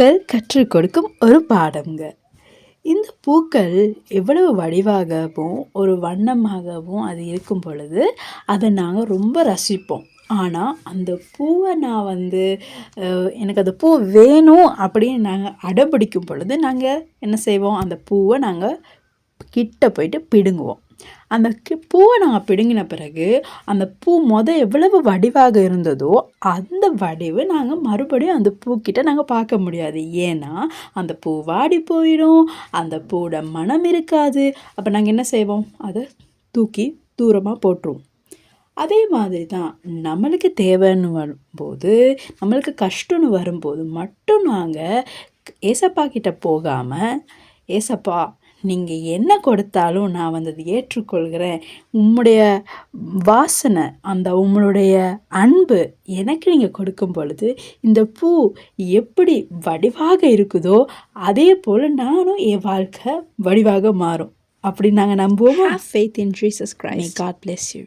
பூக்கள் கற்றுக் கொடுக்கும் ஒரு பாடம்ங்க. இந்த பூக்கள் எவ்வளவு வடிவாகவும் ஒரு வண்ணமாகவும் அது இருக்கும் பொழுது அதை நாங்கள் ரொம்ப ரசிப்போம். ஆனால் அந்த பூவை நான் வந்து எனக்கு அந்த பூ வேணும் அப்படின்னு நாங்கள் அடம்பிடிக்கும் பொழுது நாங்கள் என்ன செய்வோம்? அந்த பூவை நாங்கள் கிட்ட போயிட்டு பிடுங்குவோம். அந்த கி பூவை நாங்கள் பிடுங்கின பிறகு அந்த பூ மொதல் எவ்வளவு வடிவாக இருந்ததோ அந்த வடிவு நாங்கள் மறுபடியும் அந்த பூக்கிட்ட நாங்கள் பார்க்க முடியாது. ஏன்னா அந்த பூ வாடி போயிடும் அந்த பூவோட மனம் இருக்காது. அப்போ நாங்கள் என்ன செய்வோம்? அதை தூக்கி தூரமாக போட்டுருவோம். அதே மாதிரி தான் நம்மளுக்கு தேவைன்னு வரும்போது நம்மளுக்கு கஷ்டம்னு வரும்போது மட்டும் நாங்கள் ஏசப்பா கிட்ட போகாமல் ஏசப்பா நீங்கள் என்ன கொடுத்தாலும் நான் வந்து அதை ஏற்றுக்கொள்கிறேன் உம்முடைய வாசனை அந்த உங்களுடைய அன்பு எனக்கு நீங்கள் கொடுக்கும் பொழுது இந்த பூ எப்படி வடிவாக இருக்குதோ அதே போல் நானும் என் வாழ்க்கை வடிவாக மாறும் அப்படி நாங்கள் நம்புவோமா in Jesus Christ. May God bless you.